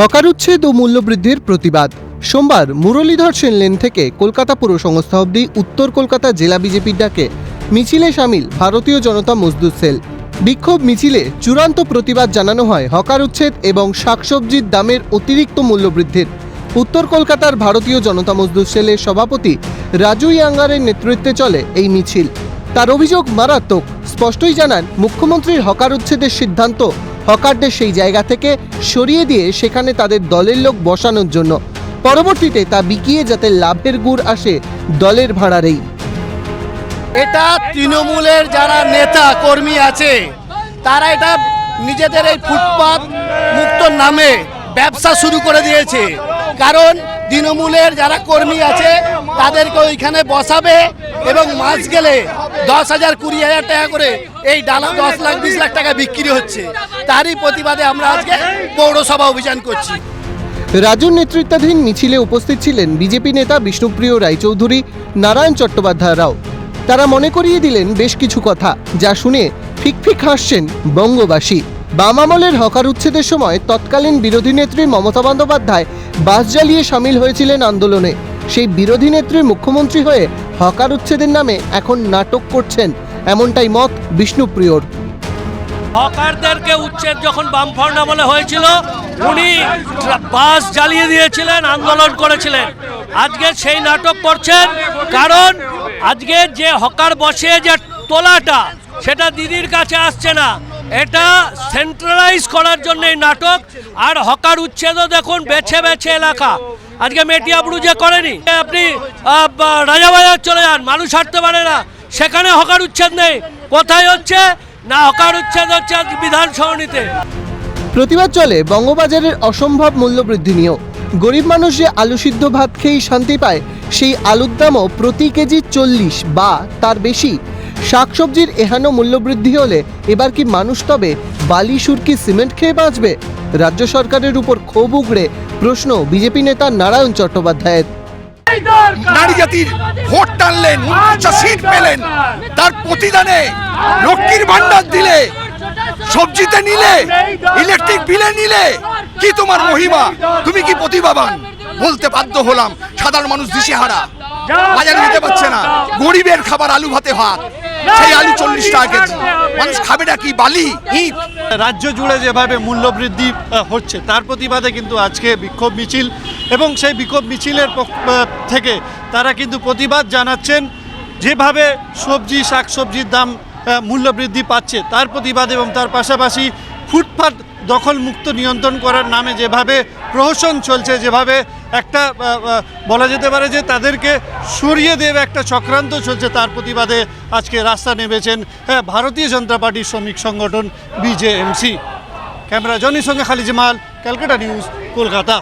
Hawker উচ্ছেদ ও মূল্যবৃদ্ধির প্রতিবাদ। সোমবার মুরলীধর সেন লেন থেকে কলকাতা পুর সংস্থা অবধি উত্তর কলকাতা জেলা বিজেপির ডাকে মিছিলে সামিল ভারতীয় জনতা মজদুর সেল। বিক্ষোভ মিছিলে চূড়ান্ত প্রতিবাদ জানানো হয় হকার উচ্ছেদ এবং শাকসবজির দামের অতিরিক্ত মূল্যবৃদ্ধির। উত্তর কলকাতার ভারতীয় জনতা মজদুর সেলের সভাপতি রাজু ইয়াঙ্গারের নেতৃত্বে চলে এই মিছিল। তার অভিযোগ মারাত্মক। স্পষ্টই জানান, মুখ্যমন্ত্রীর হকার উচ্ছেদের সিদ্ধান্ত হকারদের সেই জায়গা থেকে সরিয়ে দিয়ে সেখানে তাদের দলের লোক বসানোর জন্য। পরবর্তীতে তা বিকিয়ে যাতে লাভের গুড় আসে দলের ভাড়ারেই। এটা তৃণমূলের যারা নেতা, কর্মী আছে, তারা এটা নিজেদের এই ফুটপাত মুক্ত নামে ব্যবসা শুরু করে দিয়েছে। কারণ তৃণমূলের যারা কর্মী আছে, তাদেরকে ওইখানে বসাবে এবং মাস গেলে দশ হাজার কুড়ি হাজার টাকা করে এই ডালা দশ লাখ, বিশ লাখ টাকা বিক্রি হচ্ছে। তারই প্রতিবাদে আমরা আজকে পৌরসভা অভিযান করছি। রাজুর নেতৃত্বাধীন মিছিলে উপস্থিত ছিলেন বিজেপি নেতা বিষ্ণুপ্রিয় রায়চৌধুরী, নারায়ণ চট্টোপাধ্যায় রাও। তারা মনে করিয়ে দিলেন বেশ কিছু কথা, যা শুনে ফিকফিক হাসছেন বঙ্গবাসী। বাম আমলের হকার উচ্ছেদের সময় তৎকালীন বিরোধী নেত্রী মমতা বন্দ্যোপাধ্যায় বাস জ্বালিয়ে সামিল হয়েছিলেন আন্দোলনে। সেই বিরোধী নেত্রী মুখ্যমন্ত্রী হয়ে হকার উচ্ছেদের নামে এখন নাটক করছেন, এমনটাই মত বিষ্ণুপ্রিয়র। হকারদেরকে উচ্ছেদ যখন বামফ্রন্ট আমলে হয়েছিল, উনি বাস জ্বালিয়ে দিয়েছিলেন, আন্দোলন করেছিলেন। আজকে সেই নাটক করছেন, কারণ আজকে যে হকার বসে যে তোলাটা, সেটা দিদির কাছে আসছে না। এটা সেন্ট্রালাইজ করার জন্য এই নাটক, আর হকার উচ্ছেদও দেখুন, বেছে বেছে এলাকা। আজকে মেটিয়াবড়ু যে করেনি আপনি রাজাবাজার চলে যান, মানুষ হাঁটতে পারে না। সেখানে হকার উচ্ছেদ নেই। কোথায় হচ্ছে? না হকার উচ্ছেদ হচ্ছে আজ বিধান সরণিতে প্রতিবাদ চলে বঙ্গবাজারের অসম্ভব মূল্যবৃদ্ধি নিয়েও। গরিব মানুষ যে আলু সিদ্ধ ভাত খেয়েই শান্তি পায় সেই আলুর দামও প্রতি কেজি চল্লিশ বা তার বেশি। শাকসবজির এহানো মূল্যবৃদ্ধি হলে এবার কি মানুষ তবে বালি সুরকি সিমেন্ট খেয়ে বাঁচবে? রাজ্য সরকারের উপর ক্ষোভ উগড়ে প্রশ্ন বিজেপি নেতা নারায়ণ চট্টোপাধ্যায়ের। নারী জাতির ভোট টানলেন উনপঞ্চাশ সিট পেলেন। তার প্রতিদানে লক্ষ্মীর ভান্ডার দিলে সবজিতে নিলে ইলেকট্রিক বিলে নিলে কি তোমার মহিমা? তুমি কি প্রতিভাবান? বলতে বাধ্য হলাম সাধারণ মানুষ দিশেহারা। বাজারে নিতে পারছে না গরিবের খাবার আলু ভাতে ভাত সেই আলু চল্লিশ টাকা কেজি। মানুষ খাবে না কি বালি ইট রাজ্য জুড়ে যেভাবে মূল্যবৃদ্ধি আহ, হচ্ছে তার প্রতিবাদে কিন্তু আজকে বিক্ষোভ মিছিল। এবং সেই বিক্ষোভ মিছিলের থেকে তারা কিন্তু প্রতিবাদ জানাচ্ছেন যেভাবে সবজি শাকসবজির দাম মূল্য বৃদ্ধি পাচ্ছে তার প্রতিবাদ এবং তার পাশাপাশি ফুটপাত দখল মুক্ত নিয়ন্ত্রণ করার নামে যেভাবে প্রহসন চলছে যেভাবে একটা বলা যেতে পারে যে তাদেরকে সরিয়ে দেবে একটা চক্রান্ত চলছে তার প্রতিবাদে আজকে রাস্তা নেমেছেন হ্যাঁ, ভারতীয় জনতা পার্টির শ্রমিক সংগঠন বিজেএমসি। ক্যামেরা জনির সঙ্গে খালিজ মাল ক্যালকাটা নিউজ কলকাতা।